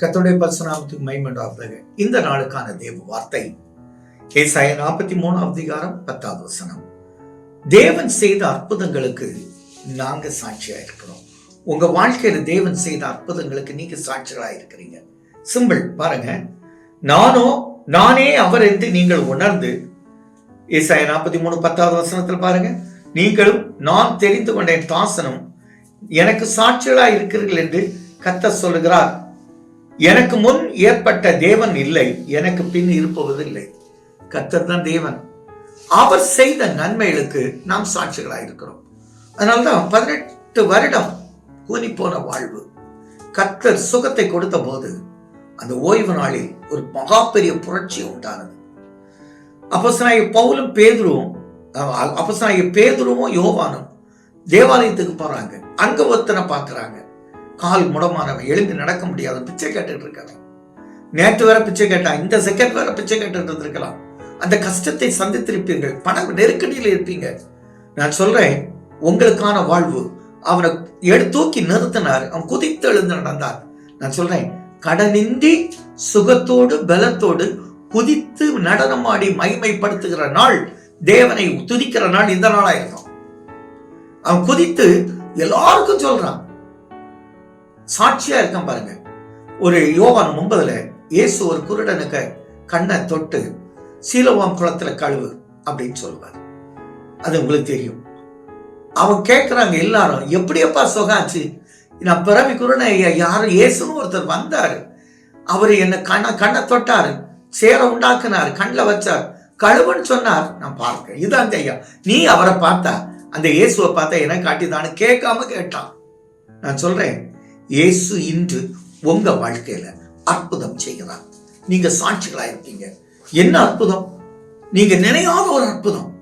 கத்தோடைய பரிசுநாமத்துக்கு மைமண்டாவதாக இந்த நாளுக்கான தேவ வார்த்தை. ஏசாய நாற்பத்தி மூணாம் அதிகாரம் பத்தாவது வசனம். தேவன் செய்த அற்புதங்களுக்கு நாங்க சாட்சியா இருக்கிறோம் உங்க வாழ்க்கையில தேவன் செய்த அற்புதங்களுக்கு நீங்க சாட்சிகளா இருக்கிறீங்க சிம்பிள் பாருங்க. நானோ நானே அவர் என்று நீங்கள் உணர்ந்து ஏசாய நாற்பத்தி மூணு பத்தாவது வசனத்தில் பாருங்க. நீங்களும் நான் தெரிந்து கொண்ட என் தாசனும் எனக்கு சாட்சிகளா இருக்கிறீர்கள் என்று கத்த சொல்லுகிறார். எனக்கு முன் ஏற்பட்ட தேவன் இல்லை எனக்கு பின் இருப்பவதில்லை. கத்தர் தான் தேவன். அவர் செய்த நன்மைகளுக்கு நாம் சாட்சிகளாக இருக்கிறோம் அதனால்தான் பதினெட்டு வருடம் கூனி போன வாழ்வு. கத்தர் சுகத்தை கொடுத்த போது அந்த ஓய்வு நாளில் ஒரு மகா பெரிய புரட்சி உண்டானது. அப்போஸ்தலனாகிய பவுலும் பேதுருவும் அப்போஸ்தலனாகிய பேதுருவும் யோவானும் தேவாலயத்துக்கு போறாங்க. அங்க ஒருத்தனை பார்க்குறாங்க. கால் முடமானவன். எழுந்து நடக்க முடியாத பிச்சை கேட்டுட்டு இருக்காங்க. நேற்று வேற பிச்சை கேட்டான் இந்த செகண்ட் வேற பிச்சை கேட்டுட்டு இருந்திருக்கலாம். அந்த கஷ்டத்தை சந்தித்திருப்பீர்கள். பண நெருக்கடியில் இருப்பீங்க. நான் சொல்றேன் உங்களுக்கான வாழ்வு. அவனை எடுத்து தூக்கி நிறுத்தினார். அவன் குதித்து எழுந்து நடந்தார் நான் சொல்றேன் கடனின்றி சுகத்தோடு பலத்தோடு குதித்து நடனமாடி மகிமைப்படுத்துகிற நாள் தேவனை துதிக்கிற நாள் இந்த நாளா இருக்கும் அவன் குதித்து எல்லாருக்கும் சொல்றான் சாட்சியா இருக்கான் பாருங்க. ஒரு யோவான் ஒன்பதுல இயேசு ஒரு குருடனுக்கு கண்ணை தொட்டு சீலவாம் குளத்துல கழுவு அப்படின்னு சொல்லுவார். அது உங்களுக்கு தெரியும். அவன் கேட்கிறாங்க எல்லாரும் எப்படியப்பா சுகாச்சு நான் பிறவி குருடனை யாரும் இயேசுன்னு ஒருத்தர் வந்தார். அவர் என்ன கண்ணை கண்ணை தொட்டாரு. சேர உண்டாக்குனார் கண்ணில் வச்சார். கழுவுன்னு சொன்னார். நான் பார்க்க இதான் ஐயா நீ அவரை பார்த்தா அந்த இயேசுவை பார்த்தா என்ன காட்டிதான்னு கேட்காம கேட்டான். நான் சொல்றேன் இயேசு இன்று உங்க வாழ்க்கையில அற்புதம் செய்கிறார். நீங்க சாட்சிகளா இருப்பீங்க என்ன அற்புதம்? நீங்க நினையாத ஒரு அற்புதம்.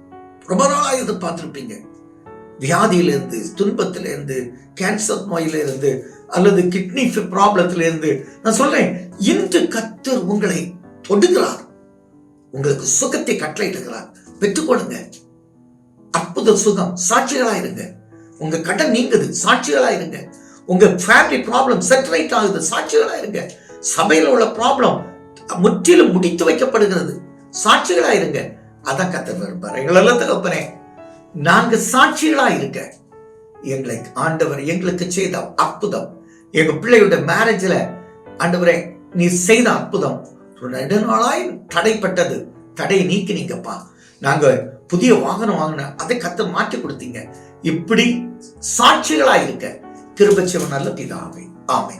ரொம்ப நாளா எதிர்பார்த்திருப்பீங்க. வியாதியிலிருந்து துன்பத்திலிருந்து கேன்சர் நோயிலிருந்து அல்லது கிட்னி ப்ராப்ளத்திலிருந்து இருந்து நான் சொல்றேன் இன்று கத்தர் உங்களை தொடுகிறார். உங்களுக்கு சுகத்தை கட்டளையிடுகிறார். பெற்றுக்கொடுங்க அற்புத சுகம். சாட்சிகளா இருங்க உங்க கடன் நீங்குது. சாட்சிகளா இருங்க உங்கள் ஃபேமிலி ப்ராப்ளம் செட்டரைட் ஆகுது. சாட்சிகளாக இருங்க. சபையில் உள்ள ப்ராப்ளம் முற்றிலும் முடித்து வைக்கப்படுகிறது. சாட்சிகளாக இருங்க. அதான் கத்த விரும்புற எங்களெல்லாம் தகப்பனே நாங்கள் சாட்சிகளாக இருக்க எங்களை ஆண்டவர் எங்களுக்கு செய்த அற்புதம். எங்கள் பிள்ளையோட மேரேஜில் ஆண்டவரே நீ செய்த அற்புதம் ரெண்டு நாளாய் தடைப்பட்டது. தடையை நீக்கினீங்கப்பா. நாங்கள் புதிய வாகனம் வாங்கின அதை கத்த மாற்றி கொடுத்தீங்க. இப்படி சாட்சிகளாக இருக்க கிருபச்சவன் நல்ல பிதாவே. ஆமை